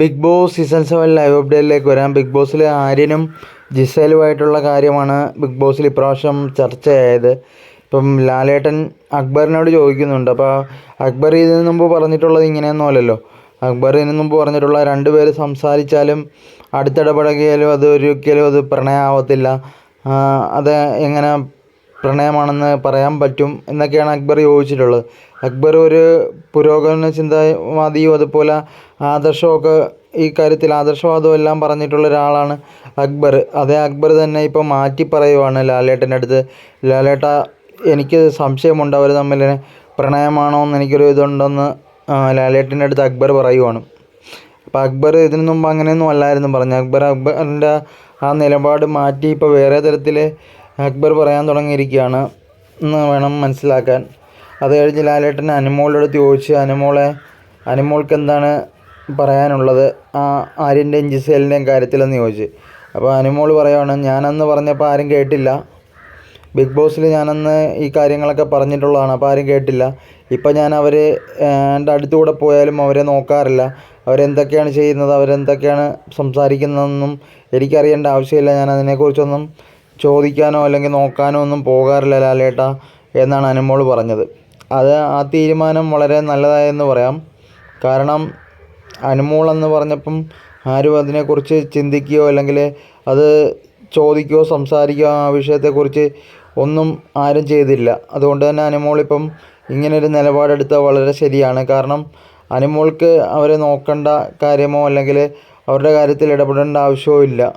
Bigg Boss season seven live അപ്ഡേറ്റിലേക്ക് വരാം. Big ബോസിലെ ആര്യനും ജിസേലുമായിട്ടുള്ള കാര്യമാണ് big ബോസിൽ ഇപ്രാവശ്യം ചർച്ചയായത്. ഇപ്പം ലാലേട്ടൻ അക്ബറിനോട് ചോദിക്കുന്നുണ്ട്. അപ്പോൾ അക്ബർ ഇതിനു മുമ്പ് പറഞ്ഞിട്ടുള്ളത് ഇങ്ങനെയൊന്നുമല്ലല്ലോ അക്ബർ ഇതിനു മുമ്പ് പറഞ്ഞിട്ടുള്ള രണ്ട് പേര് സംസാരിച്ചാലും അടുത്തിടപഴകിയാലും അത് ഒരിക്കലും അത് പ്രണയമാവത്തില്ല അത് എങ്ങനെ പ്രണയമാണെന്ന് പറയാൻ പറ്റും എന്നൊക്കെയാണ് അക്ബർ യോജിച്ചിട്ടുള്ളത്. അക്ബർ ഒരു പുരോഗമന ചിന്താവാദിയും അതുപോലെ ആദർശമൊക്കെ ഈ കാര്യത്തിൽ ആദർശവാദവും എല്ലാം പറഞ്ഞിട്ടുള്ള ഒരാളാണ് അക്ബർ. അതേ അക്ബർ തന്നെ ഇപ്പോൾ മാറ്റി പറയുവാണ് ലാലേട്ടന്റെ അടുത്ത്. ലാലേട്ട എനിക്ക് സംശയമുണ്ട് അവർ തമ്മിൽ പ്രണയമാണോ എന്ന് എനിക്കൊരു ഇതുണ്ടെന്ന് ലാലേട്ടന്റെ അടുത്ത് അക്ബർ പറയുവാണ്. അപ്പോൾ അക്ബർ ഇതിനു മുമ്പ് അങ്ങനെയൊന്നും അല്ലായിരുന്നു പറഞ്ഞു അക്ബർ അക്ബറിന്റെ ആ നിലപാട് മാറ്റി ഇപ്പോൾ വേറെ തരത്തിൽ അക്ബർ പറയാൻ തുടങ്ങിയിരിക്കുകയാണ്. എന്ന് വേണം മനസ്സിലാക്കാൻ. അത് കഴിഞ്ഞ് ലാലേട്ടൻ അനുമോളുടെ അടുത്ത് ചോദിച്ചു അനുമോളെ അനുമോൾക്ക് എന്താണ് പറയാനുള്ളത്? ആ ആര്യന്റെയും ജിസേലിന്റെയും കാര്യത്തിലെന്ന് ചോദിച്ച്. അപ്പോൾ അനുമോൾ പറയുകയാണ് ഞാനന്ന് പറഞ്ഞപ്പോൾ ആരും കേട്ടില്ല. ബിഗ് ബോസിൽ ഞാനന്ന് ഈ കാര്യങ്ങളൊക്കെ പറഞ്ഞിട്ടുള്ളതാണ് അപ്പോൾ ആരും കേട്ടില്ല. ഇപ്പം ഞാൻ അവർ എന്റെ അടുത്തുകൂടെ പോയാലും അവരെ നോക്കാറില്ല. അവരെന്തൊക്കെയാണ് ചെയ്യുന്നത്? അവരെന്തൊക്കെയാണ് സംസാരിക്കുന്നതെന്നും എനിക്കറിയേണ്ട ആവശ്യമില്ല. ഞാൻ അതിനെക്കുറിച്ചൊന്നും ചോദിക്കാനോ അല്ലെങ്കിൽ നോക്കാനോ ഒന്നും പോകാറില്ല ലാലേട്ട എന്നാണ് അനുമോൾ പറഞ്ഞത്. അത് ആ തീരുമാനം വളരെ നല്ലതായെന്ന് പറയാം. കാരണം അനുമോൾ എന്ന് പറഞ്ഞപ്പം ആരും അതിനെക്കുറിച്ച് ചിന്തിക്കുകയോ അല്ലെങ്കിൽ അത് ചോദിക്കുകയോ സംസാരിക്കുകയോ ആ വിഷയത്തെക്കുറിച്ച് ഒന്നും ആരും ചെയ്തില്ല. അതുകൊണ്ട് തന്നെ അനുമോൾ ഇപ്പം ഇങ്ങനൊരു നിലപാടെടുത്ത വളരെ ശരിയാണ്. കാരണം അനുമോൾക്ക് അവരെ നോക്കേണ്ട കാര്യമോ അല്ലെങ്കിൽ അവരുടെ കാര്യത്തിൽ ഇടപെടേണ്ട ആവശ്യമോ ഇല്ല.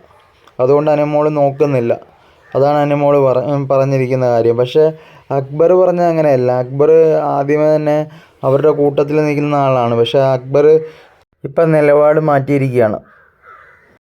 അതുകൊണ്ട് അനുമോൾ നോക്കുന്നില്ല. അതാണ് അനുമോൾ പറ പറഞ്ഞിരിക്കുന്ന കാര്യം. പക്ഷേ അക്ബർ പറഞ്ഞത് അങ്ങനെയല്ല. അക്ബർ ആദ്യമേ തന്നെ അവരുടെ കൂട്ടത്തിൽ നിൽക്കുന്ന ആളാണ്. പക്ഷേ അക്ബർ ഇപ്പം നിലപാട് മാറ്റിയിരിക്കുകയാണ്.